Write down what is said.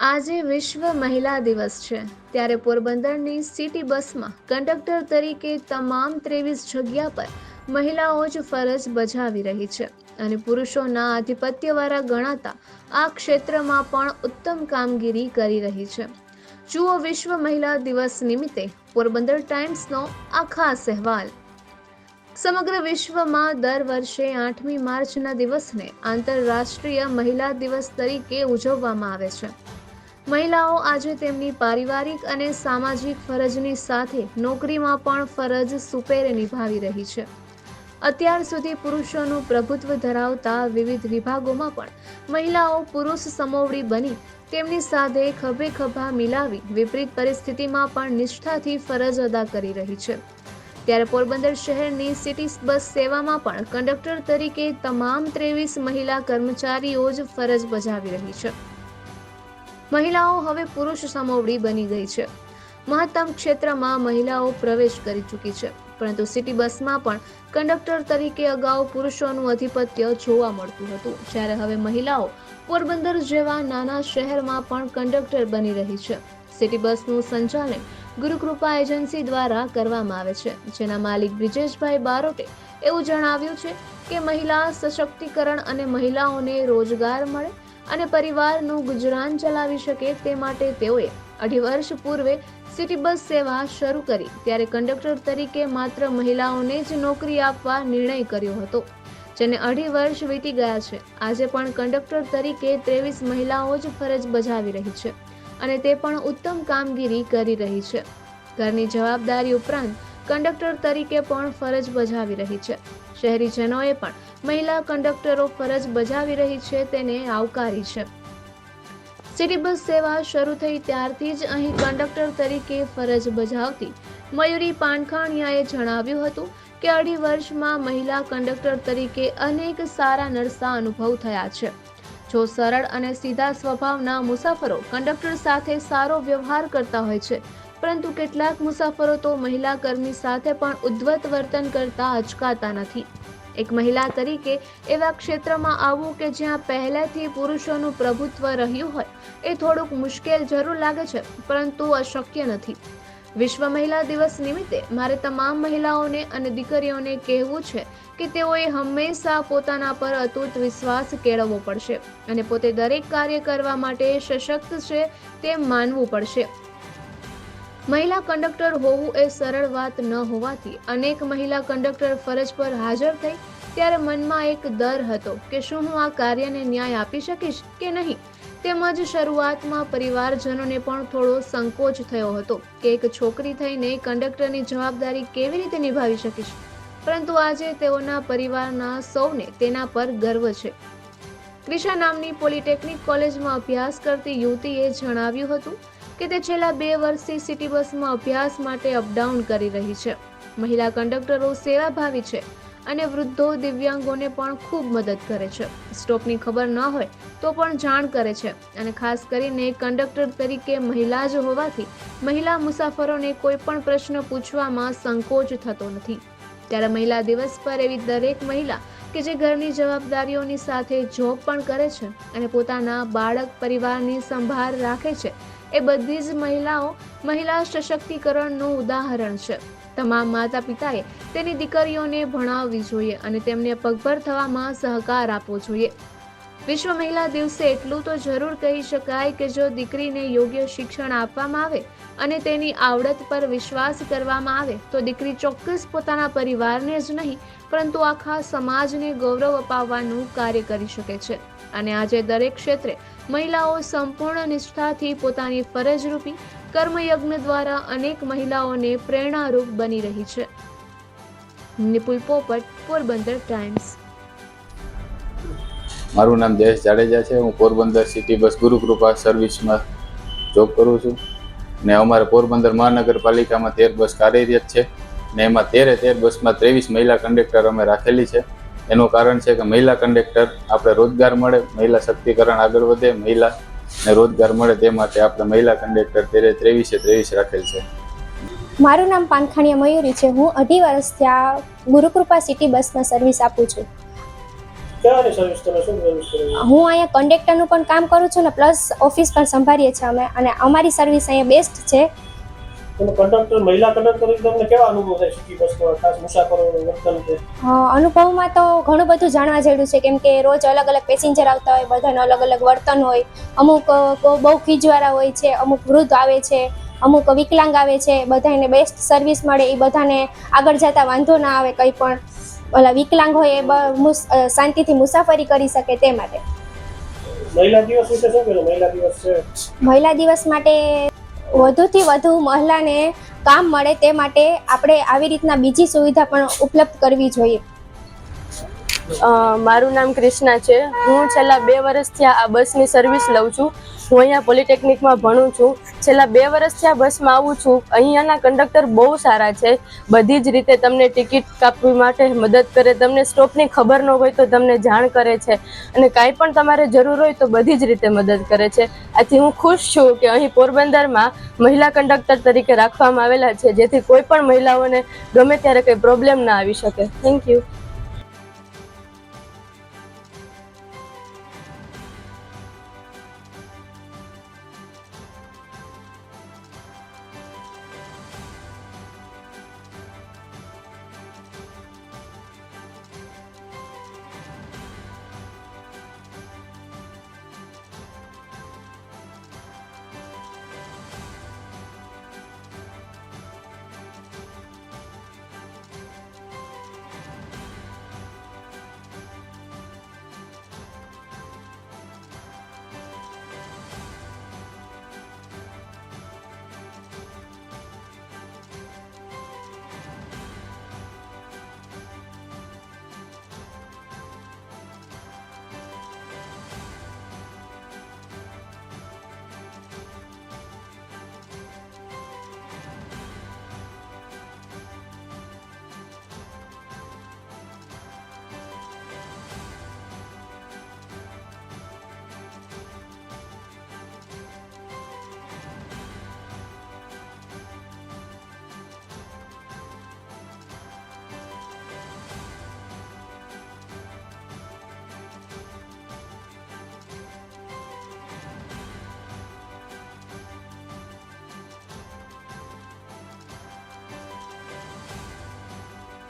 આજે વિશ્વ મહિલા દિવસ છે. ત્યારે પોરબંદરની સિટી બસમાં કંડક્ટર તરીકે તમામ ત્રેવીસ જગ્યા પર મહિલાઓ જ ફરજ બજાવી રહી છે અને પુરુષોના આધિપત્યવાળા ગણાતા આ ક્ષેત્રમાં પણ ઉત્તમ કામગીરી કરી રહી છે. જુઓ વિશ્વ મહિલા દિવસ નિમિત્તે પોરબંદર ટાઈમ્સનો આ ખાસ અહેવાલ. સમગ્ર વિશ્વમાં દર વર્ષે આઠમી માર્ચના દિવસને આંતરરાષ્ટ્રીય મહિલા દિવસ તરીકે ઉજવવામાં આવે છે. મહિલાઓ આજે તેમની પારિવારિક અને સામાજિક ફરજની સાથે નોકરીમાં પણ ફરજ સુપેરે નિભાવી રહી છે. અત્યાર સુધી પુરુષોનું પ્રભુત્વ ધરાવતા વિવિધ વિભાગોમાં પણ મહિલાઓ પુરુષ સમોવડી બની તેમની સાથે ખભે ખભા મિલાવી વિપરીત પરિસ્થિતિમાં પણ નિષ્ઠાથી ફરજ અદા કરી રહી છે. ત્યારે પોરબંદર શહેરની સિટી બસ સેવામાં પણ કંડક્ટર તરીકે તમામ ત્રેવીસ મહિલા કર્મચારીઓ જ ફરજ બજાવી રહી છે. મહિલાઓ હવે પુરુષ સમોવડી બની ગઈ છે. મહત્તમ ક્ષેત્રમાં મહિલાઓ પ્રવેશ કરી ચૂકી છે, પરંતુ સિટી બસમાં પણ કંડક્ટર તરીકે અગાઉ પુરુષોનું આધિપત્ય જોવા મળતું હતું, જ્યારે હવે મહિલાઓ પોરબંદર જેવા નાના શહેરમાં પણ કંડક્ટર બની રહી છે. સિટી બસનું સંચાલન ગુરુકૃપા એજન્સી દ્વારા કરવામાં આવે છે, જેના માલિક બ્રિજેશભાઈ બારોટે એવું જણાવ્યું છે કે મહિલા સશક્તિકરણ અને મહિલાઓને રોજગાર મળે અને પરિવારનું ગુજરાન ચલાવી શકે તે માટે તેઓએ અઢી વર્ષ પૂર્વે સિટી બસ સેવા શરૂ કરી. ત્યારે કંડક્ટર તરીકે માત્ર મહિલાઓને જ નોકરી આપવા નિર્ણય કર્યો હતો, જેને અઢી વર્ષ વીતી ગયા છે. આજે પણ કંડક્ટર તરીકે ત્રેવીસ મહિલાઓ જ ફરજ બજાવી રહી છે અને તે પણ ઉત્તમ કામગીરી કરી રહી છે. ઘરની જવાબદારી ઉપરાંત, કંડક્ટર તરીકે પણ ફરજ બજાવી રહી છે. શહેરીજનોએ પણ મહિલા કંડક્ટરો ફરજ બજાવી રહી છે, તેને આવકારી છે. સિટી બસ સેવા શરૂ થઈ ત્યારથી જ અહીં કંડક્ટર તરીકે ફરજ બજાવતી મયુરી પાનખાણિયાએ જણાવ્યું હતું કે અઢી વર્ષમાં મહિલા કંડક્ટર તરીકે અનેક સારા નરસા અનુભવ થયા છે. જો સરળ અને સીધા સ્વભાવના મુસાફરો કંડક્ટર સાથે સારો વ્યવહાર કરતા હોય છે, પરંતુ કેટલાક મુસાફરો તો મહિલા કર્મી સાથે પણ ઉદ્ધત વર્તન કરતા અચકાતા નથી. એક મહિલા તરીકે એવા ક્ષેત્રમાં આવવું કે જ્યાં પહેલેથી પુરુષોનું પ્રભુત્વ રહ્યું હોય, એ થોડુંક મુશ્કેલ જરૂર લાગે છે, પરંતુ અશક્ય નથી. વિશ્વ મહિલા દિવસ નિમિત્તે મારે તમામ મહિલાઓને અને દીકરીઓને કહેવું છે કે તેઓએ હંમેશા પોતાના પર અતૂટ વિશ્વાસ કેળવવો પડશે અને પોતે દરેક કાર્ય કરવા માટે સશક્ત છે તેમ માનવું પડશે. મહિલા કંડક્ટર હોવું એ સરળ વાત ન હોવાથી અનેક મહિલા કંડક્ટર ફરજ પર હાજર થઈ ત્યારે મનમાં એક ડર હતો કે શું હું આ કાર્યને ન્યાય આપી શકીશ કે નહીં? તેમજ શરૂઆતમાં પરિવારજનોને પણ થોડો સંકોચ થયો હતો કે એક છોકરી થઈને કંડક્ટરની જવાબદારી કેવી રીતે નિભાવી શકીશ? પરંતુ આજે તેઓના પરિવારના સૌને તેના પર ગર્વ છે. ક્રિશા નામની પોલિટેકનિક કોલેજમાં અભ્યાસ કરતી યુવતીએ જણાવ્યું હતું કે તે છેલ્લા બે વર્ષથી સિટી બસમાં અભ્યાસ માટે અપડાઉન કરી રહી છે. મહિલા કંડક્ટરો સેવાભાવી છે અને વૃદ્ધો દિવ્યાંગોને પણ ખૂબ મદદ કરે છે. સ્ટોપની ખબર ન હોય તો પણ જાણ કરે છે અને ખાસ કરીને કંડક્ટર તરીકે મહિલા જ હોવાથી મહિલા મુસાફરોને કોઈ પણ પ્રશ્ન પૂછવામાં સંકોચ થતો નથી. ત્યારે મહિલા દિવસ પર એવી દરેક મહિલા કે જે ઘરની જવાબદારીઓની સાથે જોબ પણ કરે છે અને પોતાના બાળક પરિવારની સંભાળ રાખે છે એ બધી જ મહિલાઓ મહિલા સશક્તિકરણનું ઉદાહરણ છે. તમામ માતા પિતાએ તેની દીકરીઓને ભણાવવી જોઈએ અને તેમને પગભર થવામાં સહકાર આપવો જોઈએ. વિશ્વ મહિલા દિવસે એટલું તો જરૂર કહી શકાય કે જો દીકરીને યોગ્ય શિક્ષણ આપવામાં આવે અને તેની આવડત પર વિશ્વાસ કરવામાં આવે તો દીકરી ચોક્કસ પોતાના પરિવારને જ નહીં, પરંતુ આખા સમાજને ગૌરવ અપાવવાનું કાર્ય કરી શકે છે. અને આજે દરેક ક્ષેત્રે મહિલાઓ સંપૂર્ણ નિષ્ઠાથી પોતાની ફરજરૂપી કર્મયજ્ઞ દ્વારા અનેક મહિલાઓને પ્રેરણારૂપ બની રહી છે. નિપુલ પોપટ, પોરબંદર ટાઈમ્સ. મારું નામ જયેશ જાડેજા છે. હું પોરબંદર સિટી બસ ગુરુકૃપા સર્વિસમાં જોબ કરું છું. ને અમારે પોરબંદર મહાનગરપાલિકામાં તેર બસ કાર્યરત છે ને એમાં તેરે તેર બસમાં ત્રેવીસ મહિલા કંડક્ટર અમે રાખેલી છે. એનું કારણ છે કે મહિલા કંડક્ટર આપણે રોજગાર મળે, મહિલા શક્તિકરણ આગળ વધે, મહિલા ને રોજગાર મળે તે માટે આપણે મહિલા કંડક્ટર તેરે ત્રેવીસે ત્રેવીસ રાખેલ છે. મારું નામ પાનખાણીયા મયુરી છે. હું અઢી વર્ષથી આ ગુરુકૃપા સિટી બસમાં સર્વિસ આપું છું. હું અહીંયા કંડક્ટરનું પણ કામ કરું છું ને પ્લસ ઓફિસ પણ સંભાળીએ છીએ અમે. અને અમારી સર્વિસ અહીંયા બેસ્ટ છે. કંડક્ટર મહિલા કંડક્ટર તમને કેવા અનુભવ થાય સિટી બસમાં ખાસ મુસાફરોનું વર્તન છે અનુભવમાં તો ઘણું બધું જાણવા જેવું છે. કેમ કે રોજ અલગ અલગ પેસેન્જર આવતા હોય બધાનું અલગ અલગ વર્તન હોય. અમુક બહુ ખીજવાળા હોય છે અમુક વૃદ્ધ આવે છે અમુક વિકલાંગ આવે છે. બધાને બેસ્ટ સર્વિસ મળે. એ બધાને આગળ જતા વાંધો ના આવે કંઈ પણ. ઓલા વિકલાંગ હોય એ શાંતિથી મુસાફરી કરી શકે તે માટે. મહિલા દિવસ વિશે શું કહેવું મહિલા દિવસ છે. મહિલા દિવસ માટે વધુથી વધુ મહિલાને કામ મળે તે માટે આપણે આવી રીતના બીજી સુવિધા પણ ઉપલબ્ધ કરવી જોઈએ. મારું નામ ક્રિષ્ના છે. હું છેલ્લા બે વર્ષથી આ બસની સર્વિસ લઉં છું. હું અહીંયા પોલિટેકનિકમાં ભણું છું. છેલ્લા બે વર્ષથી આ બસમાં આવું છું. અહીંયાના કંડક્ટર બહુ સારા છે. બધી જ રીતે તમને ટિકિટ કાપવી માટે મદદ કરે. તમને સ્ટોપની ખબર ન હોય તો તમને જાણ કરે છે. અને કાંઈ પણ તમારે જરૂર હોય તો બધી જ રીતે મદદ કરે છે. આથી હું ખુશ છું કે અહીં પોરબંદરમાં મહિલા કંડક્ટર તરીકે રાખવામાં આવેલા છે. જેથી કોઈ પણ મહિલાઓને ગમે ત્યારે કંઈ પ્રોબ્લેમ ના આવી શકે. Thank you